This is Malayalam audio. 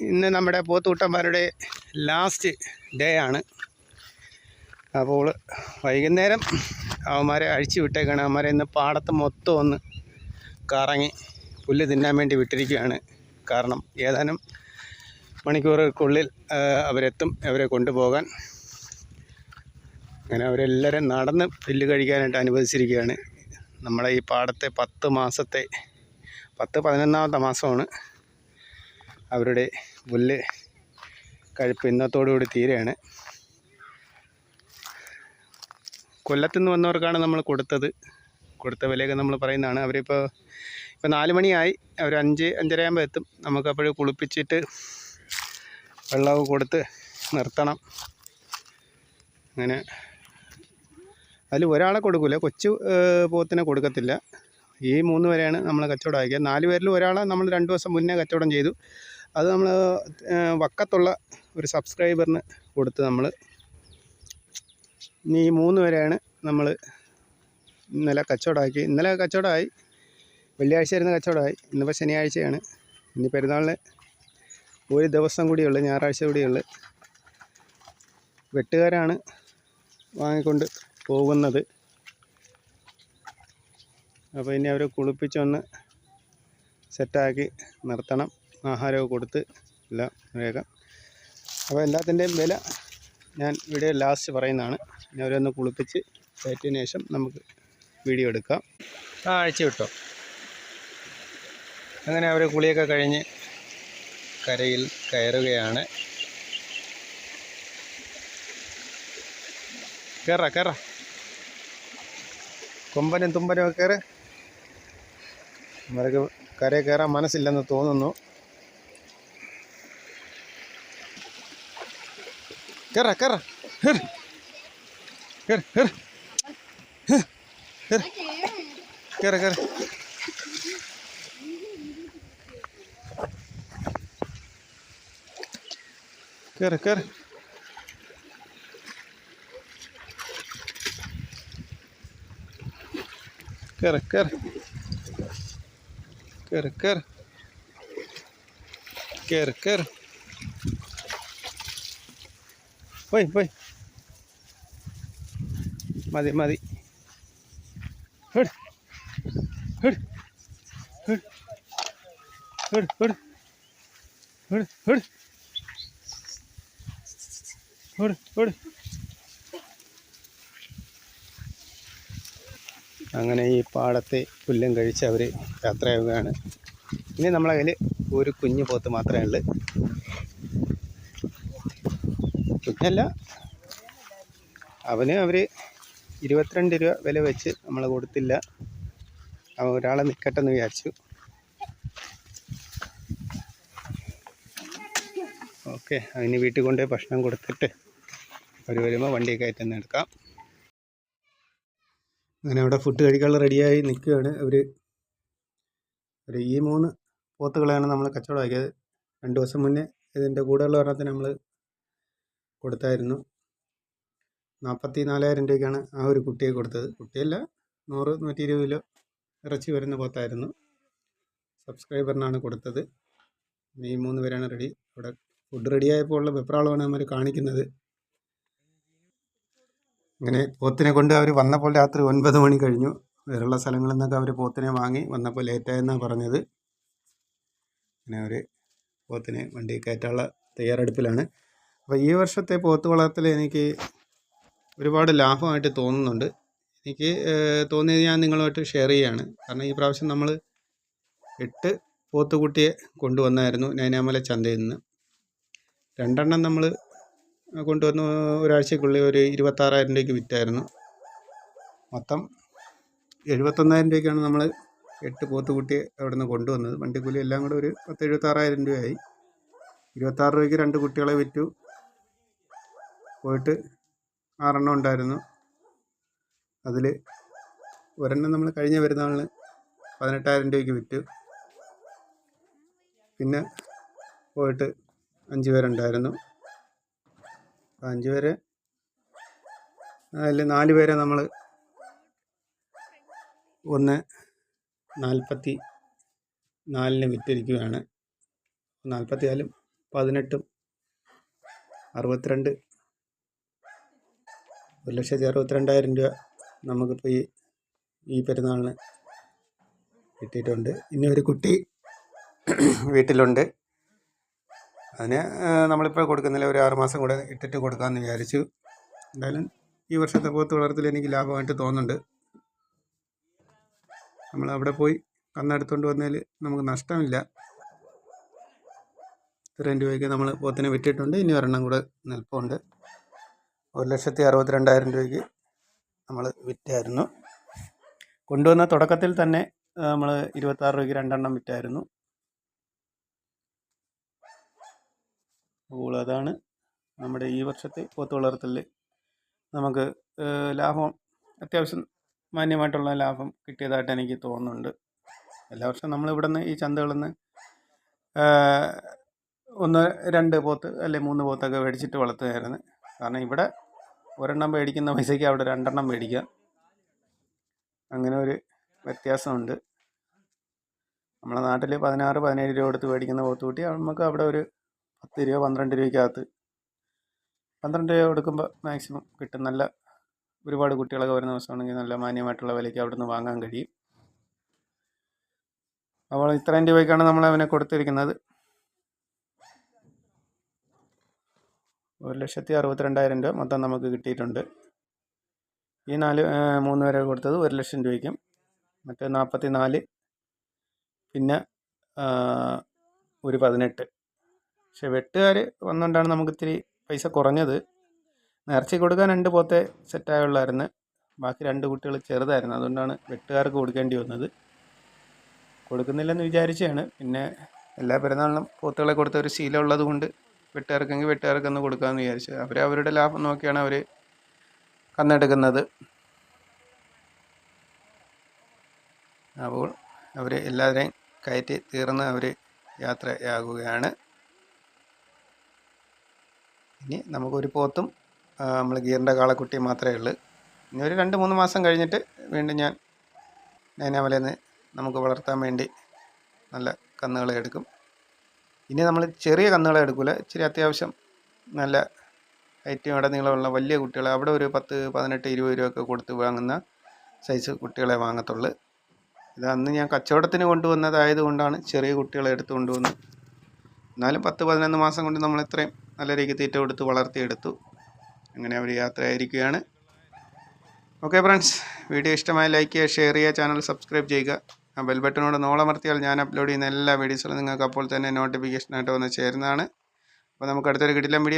ഇന്ന് നമ്മുടെ പോത്തൂട്ടന്മാരുടെ ലാസ്റ്റ് ഡേ ആണ്. അപ്പോൾ വൈകുന്നേരം അവന്മാരെ അഴിച്ചു വിട്ടേക്കാണ്. അവന്മാരെ ഇന്ന് പാടത്ത് മൊത്തം ഒന്ന് കറങ്ങി പുല്ല് തിന്നാൻ വേണ്ടി വിട്ടിരിക്കുകയാണ്. കാരണം ഏതാനും മണിക്കൂറുകൾക്കുള്ളിൽ അവരെത്തും അവരെ കൊണ്ടുപോകാൻ. അങ്ങനെ അവരെല്ലാവരും നടന്ന് പുല്ല് കഴിക്കാനായിട്ട് അനുവദിച്ചിരിക്കുകയാണ്. നമ്മളെ ഈ പാടത്തെ പത്ത് മാസത്തെ പത്ത് പതിനൊന്നാമത്തെ മാസമാണ്. അവരുടെ പുല്ല് കഴിപ്പ് ഇന്നത്തോടുകൂടി തീരെയാണ് കൊല്ലത്തുനിന്ന് വന്നവർക്കാണ് നമ്മൾ കൊടുത്തത്. കൊടുത്ത വിലയൊക്കെ നമ്മൾ പറയുന്നതാണ്. അവരിപ്പോൾ ഇപ്പോൾ നാല് മണിയായി. അവർ അഞ്ച് അഞ്ചര ആകുമ്പോൾ എത്തും. നമുക്കപ്പോഴും കുളിപ്പിച്ചിട്ട് വെള്ളവും കൊടുത്ത് നിർത്തണം. അങ്ങനെ അതിൽ ഒരാളെ കൊടുക്കില്ല കൊച്ചു പോത്തിനെ കൊടുക്കത്തില്ല. ഈ മൂന്ന് വരെയാണ് നമ്മൾ കച്ചവടം ആക്കിയത്. നാല് പേരിൽ ഒരാളെ നമ്മൾ രണ്ട് ദിവസം മുന്നേ കച്ചവടം ചെയ്തു. അത് നമ്മൾ വക്കത്തുള്ള ഒരു സബ്സ്ക്രൈബറിന് കൊടുത്ത് നമ്മൾ ഇനി മൂന്ന് വരെയാണ് നമ്മൾ ഇന്നലെ കച്ചവടമാക്കി. ഇന്നലെ കച്ചവടമായി. വെള്ളിയാഴ്ച ആയിരുന്നു കച്ചവടമായി. ഇന്നിപ്പോൾ ശനിയാഴ്ചയാണ്. ഇനി പെരുന്നാളിന് ഒരു ദിവസം കൂടിയുള്ളു ഞായറാഴ്ച കൂടിയുള്ളു. വെട്ടുകാരാണ് വാങ്ങിക്കൊണ്ട് പോകുന്നത്. അപ്പോൾ ഇനി അവരെ കുളിപ്പിച്ചൊന്ന് സെറ്റാക്കി നിർത്തണം. ആഹാരമൊക്കെ കൊടുത്ത് എല്ലാം വേഗം. അപ്പോൾ എല്ലാത്തിന്റെയും വില ഞാൻ വീഡിയോ ലാസ്റ്റ് പറയുന്നതാണ്. ഞാൻ അവരൊന്ന് കുളിപ്പിച്ച് കയറ്റിയതിന് ശേഷം നമുക്ക് വീഡിയോ എടുക്കാം. അഴിച്ചു വിട്ടോ. അങ്ങനെ അവർ കുളിയൊക്കെ കഴിഞ്ഞ് കരയിൽ കയറുകയാണ്. കയറ കയറ കൊമ്പനും തുമ്പനും ഒക്കെ കയറ്. അവർക്ക് കരയിൽ കയറാൻ മനസ്സില്ലെന്ന് തോന്നുന്നു. Kerra, kerra. Her. Her, her. Her. Her. Kerra, kerra. Kerra, kerra. Kerra, kerra. Kerra, kerra. പോയി പോയി. മതി മതി. അങ്ങനെ ഈ പാടത്തെ പുല്ലും കഴിച്ച് അവർ യാത്രയാവുകയാണ്. ഇനി നമ്മളെ ഒരു കുഞ്ഞു പോത്ത് മാത്രമേ ഉള്ളൂ. കുഞ്ഞല്ല അവന് അവർ ഇരുപത്തിരണ്ട് രൂപ വില വെച്ച് നമ്മൾ കൊടുത്തില്ല. അവൻ ഒരാളെ നിൽക്കട്ടെന്ന് വിചാരിച്ചു. ഓക്കെ അതിന് വീട്ടിൽ കൊണ്ടുപോയി ഭക്ഷണം കൊടുത്തിട്ട് അവർ വരുമ്പോൾ വണ്ടി കയറ്റുന്ന എടുക്കാം. അങ്ങനെ അവിടെ ഫുഡ് കഴിക്കാനുള്ള റെഡിയായി നിൽക്കുകയാണ് അവർ ഒരു ഈ മൂന്ന് പോത്തുകളെയാണ് നമ്മൾ കച്ചവടമാക്കിയത്. രണ്ട് ദിവസം മുന്നേ ഇതിന്റെ കൂടെയുള്ള ഒരെണ്ണത്തിന് നമ്മൾ കൊടുത്തായിരുന്നു. നാൽപ്പത്തി നാലായിരം രൂപയ്ക്കാണ് ആ ഒരു കുട്ടിയെ കൊടുത്തത്. കുട്ടിയല്ല നൂറ് നൂറ്റി ഇരുപത് കിലോ ഇറച്ചി വരുന്ന പോത്തായിരുന്നു. സബ്സ്ക്രൈബറിനാണ് കൊടുത്തത്. ഈ മൂന്ന് പേരാണ് റെഡി. ഇവിടെ ഫുഡ് റെഡി ആയപ്പോൾ ഉള്ള വെപ്രാളമാണ് നമ്മൾ കാണിക്കുന്നത്. ഇങ്ങനെ പോത്തിനെ കൊണ്ട് അവർ വന്നപ്പോൾ രാത്രി ഒൻപത് മണി കഴിഞ്ഞു. വേറെയുള്ള സ്ഥലങ്ങളിൽ നിന്നൊക്കെ അവർ പോത്തിനെ വാങ്ങി വന്നപ്പോൾ ലേറ്റായെന്നാണ് പറഞ്ഞത്. അങ്ങനെ അവർ പോത്തിനെ വണ്ടി കയറ്റാനുള്ള തയ്യാറെടുപ്പിലാണ്. അപ്പോൾ ഈ വർഷത്തെ പോത്ത് വളർത്തൽ എനിക്ക് ഒരുപാട് ലാഭമായിട്ട് തോന്നുന്നുണ്ട്. എനിക്ക് തോന്നിയത് ഞാൻ നിങ്ങളുമായിട്ട് ഷെയർ ചെയ്യുകയാണ് കാരണം ഈ പ്രാവശ്യം നമ്മൾ എട്ട് പോത്തുകുട്ടിയെ കൊണ്ടുവന്നായിരുന്നു നൈനാമല ചന്തയിൽ നിന്ന്. രണ്ടെണ്ണം നമ്മൾ കൊണ്ടുവന്ന് ഒരാഴ്ചക്കുള്ളിൽ ഒരു ഇരുപത്താറായിരം രൂപയ്ക്ക് വിറ്റായിരുന്നു. മൊത്തം എഴുപത്തൊന്നായിരം രൂപയ്ക്കാണ് നമ്മൾ എട്ട് പോത്തുകുട്ടിയെ അവിടെ നിന്ന് കൊണ്ടുവന്നത്. വണ്ടിക്കൂലി എല്ലാം കൂടെ ഒരു പത്ത് എഴുപത്താറായിരം രൂപയായി. ഇരുപത്താറ് രൂപയ്ക്ക് രണ്ട് കുട്ടികളെ വിറ്റു. പോയിട്ട് ആറെണ്ണം ഉണ്ടായിരുന്നു. അതിൽ ഒരെണ്ണം നമ്മൾ കഴിഞ്ഞ പെരുന്നാളിന് പതിനെട്ടായിരം രൂപയ്ക്ക് വിറ്റു. പിന്നെ പോയിട്ട് അഞ്ച് പേരുണ്ടായിരുന്നു. അഞ്ച് പേരെ അതിൽ നാല് പേരെ നമ്മൾ ഒന്ന് നാൽപ്പത്തി നാലിന് വിറ്റിരിക്കുകയാണ് നാൽപ്പത്തി നാലും പതിനെട്ടും അറുപത്തിരണ്ട് ഒരു ലക്ഷത്തി അറുപത്തിരണ്ടായിരം രൂപ നമുക്കിപ്പോൾ ഈ ഈ പെരുന്നാളിന് കിട്ടിയിട്ടുണ്ട്. ഇനി ഒരു കുട്ടി വീട്ടിലുണ്ട്. അതിന് നമ്മളിപ്പോൾ കൊടുക്കുന്നില്ല. ഒരു ആറ് മാസം കൂടെ ഇട്ടിട്ട് കൊടുക്കാമെന്ന് വിചാരിച്ചു. എന്തായാലും ഈ വർഷത്തെ പോത്ത് വളർത്തൽ എനിക്ക് ലാഭമായിട്ട് തോന്നുന്നുണ്ട്. നമ്മൾ അവിടെ പോയി കന്നെടുത്തുകൊണ്ട് വന്നതിൽ നമുക്ക് നഷ്ടമില്ല. ഇത്രയും രൂപയ്ക്ക് നമ്മൾ പോത്തിനെ വിറ്റിട്ടുണ്ട്. ഇനി ഒരെണ്ണം കൂടെ നിൽപ്പുണ്ട്. ഒരു ലക്ഷത്തി അറുപത്തിരണ്ടായിരം രൂപയ്ക്ക് നമ്മൾ വിറ്റായിരുന്നു. കൊണ്ടുവന്ന തുടക്കത്തിൽ തന്നെ നമ്മൾ ഇരുപത്താറ് രൂപയ്ക്ക് രണ്ടെണ്ണം വിറ്റായിരുന്നു. അപ്പോൾ അതാണ് നമ്മുടെ ഈ വർഷത്തെ പോത്ത് വളർത്തലിൽ നമുക്ക് ലാഭം അത്യാവശ്യം മാന്യമായിട്ടുള്ള ലാഭം കിട്ടിയതായിട്ട് എനിക്ക് തോന്നുന്നുണ്ട്. എല്ലാ വർഷവും നമ്മൾ ഇവിടെ നിന്ന് ഈ ചന്തകളിൽ നിന്ന് ഒന്ന് രണ്ട് പോത്ത് അല്ലെ മൂന്ന് പോത്തൊക്കെ മേടിച്ചിട്ട് വളർത്തുകയായിരുന്നു. കാരണം ഇവിടെ ഒരെണ്ണം മേടിക്കുന്ന പൈസയ്ക്ക് അവിടെ രണ്ടെണ്ണം മേടിക്കുക അങ്ങനെ ഒരു വ്യത്യാസമുണ്ട്. നമ്മുടെ നാട്ടിൽ പതിനാറ് പതിനേഴ് രൂപ കൊടുത്ത് മേടിക്കുന്ന പോത്തുകുട്ടി നമുക്ക് അവിടെ ഒരു പത്ത് രൂപ പന്ത്രണ്ട് രൂപയ്ക്കകത്ത് പന്ത്രണ്ട് രൂപ കൊടുക്കുമ്പോൾ മാക്സിമം കിട്ടും. നല്ല ഒരുപാട് കുട്ടികളൊക്കെ വരുന്ന ദിവസമാണെങ്കിൽ നല്ല മാന്യമായിട്ടുള്ള വിലയ്ക്ക് അവിടെ നിന്ന് വാങ്ങാൻ കഴിയും. അപ്പോൾ ഇത്രയും രൂപയ്ക്കാണ് നമ്മൾ അവനെ കൊടുത്തിരിക്കുന്നത്. ഒരു ലക്ഷത്തി അറുപത്തിരണ്ടായിരം രൂപ മൊത്തം നമുക്ക് കിട്ടിയിട്ടുണ്ട്. ഈ നാല് മൂന്ന് പേരെ കൊടുത്തത് ഒരു ലക്ഷം രൂപയ്ക്കും. മറ്റേ നാൽപ്പത്തി നാല് പിന്നെ ഒരു പതിനെട്ട്. പക്ഷെ വെട്ടുകാർ വന്നുകൊണ്ടാണ് നമുക്ക് ഇത്തിരി പൈസ കുറഞ്ഞത്. നേർച്ച കൊടുക്കാൻ രണ്ട് പോത്തെ സെറ്റായുള്ളായിരുന്നു. ബാക്കി രണ്ട് കുട്ടികൾ ചെറുതായിരുന്നു. അതുകൊണ്ടാണ് വെട്ടുകാർക്ക് കൊടുക്കേണ്ടി വന്നത്. കൊടുക്കുന്നില്ലെന്ന് വിചാരിച്ചാണ് പിന്നെ എല്ലാ പെരുന്നാളിനും പോത്തുകളെ കൊടുത്ത ഒരു ശീലമുള്ളത് കൊണ്ട് വെട്ടുകാർക്കെങ്കിൽ വെട്ടുകാർക്കൊന്ന് കൊടുക്കാമെന്ന് വിചാരിച്ചു. അവർ അവരുടെ ലാഭം നോക്കിയാണ് അവർ കന്നെടുക്കുന്നത്. അപ്പോൾ അവർ എല്ലാവരെയും കയറ്റി തീർന്ന് അവർ യാത്രയാകുകയാണ്. ഇനി നമുക്കൊരു പോത്തും നമ്മൾ ഗീറിന്റെ കാളക്കുട്ടിയും മാത്രമേ ഉള്ളൂ. ഇനി ഒരു രണ്ട് മൂന്ന് മാസം കഴിഞ്ഞിട്ട് വീണ്ടും ഞാൻ നൈനാമലയിൽ നിന്ന് നമുക്ക് വളർത്താൻ വേണ്ടി നല്ല കന്നുകളെ എടുക്കും. ഇനി നമ്മൾ ചെറിയ കന്നുകളെ എടുക്കില്ല ഇച്ചിരി അത്യാവശ്യം നല്ല ഹൈറ്റും ഇവിടെ നീളമുള്ള വലിയ കുട്ടികളെ അവിടെ ഒരു പത്ത് പതിനെട്ട് ഇരുപത് രൂപയൊക്കെ കൊടുത്ത് വാങ്ങുന്ന സൈസ് കുട്ടികളെ വാങ്ങത്തുള്ളൂ. ഇത് അന്ന് ഞാൻ കച്ചവടത്തിന് കൊണ്ടുവന്നതായത് കൊണ്ടാണ് ചെറിയ കുട്ടികളെ എടുത്തു കൊണ്ടുവന്നത്. എന്നാലും പത്ത് പതിനൊന്ന് മാസം കൊണ്ട് നമ്മൾ ഇത്രയും നല്ല രീതിക്ക് തീറ്റ കൊടുത്ത് വളർത്തിയെടുത്തു. അങ്ങനെ അവർ യാത്രയായിരിക്കുകയാണ്. ഓക്കെ ഫ്രണ്ട്സ് വീഡിയോ ഇഷ്ടമായി ലൈക്ക് ചെയ്യുക ഷെയർ ചെയ്യുക ചാനൽ സബ്സ്ക്രൈബ് ചെയ്യുക. ആ ബെൽ ബട്ടനോട് നോളമർത്തിയാൽ ഞാൻ അപ്ലോഡ് ചെയ്യുന്ന എല്ലാ വീഡിയോസുകളും നിങ്ങൾക്ക് അപ്പോൾ തന്നെ നോട്ടിഫിക്കേഷനായിട്ട് വന്ന് ചേരുന്നതാണ്. അപ്പോൾ നമുക്ക് അടുത്തൊരു കിടിലം വീഡിയോ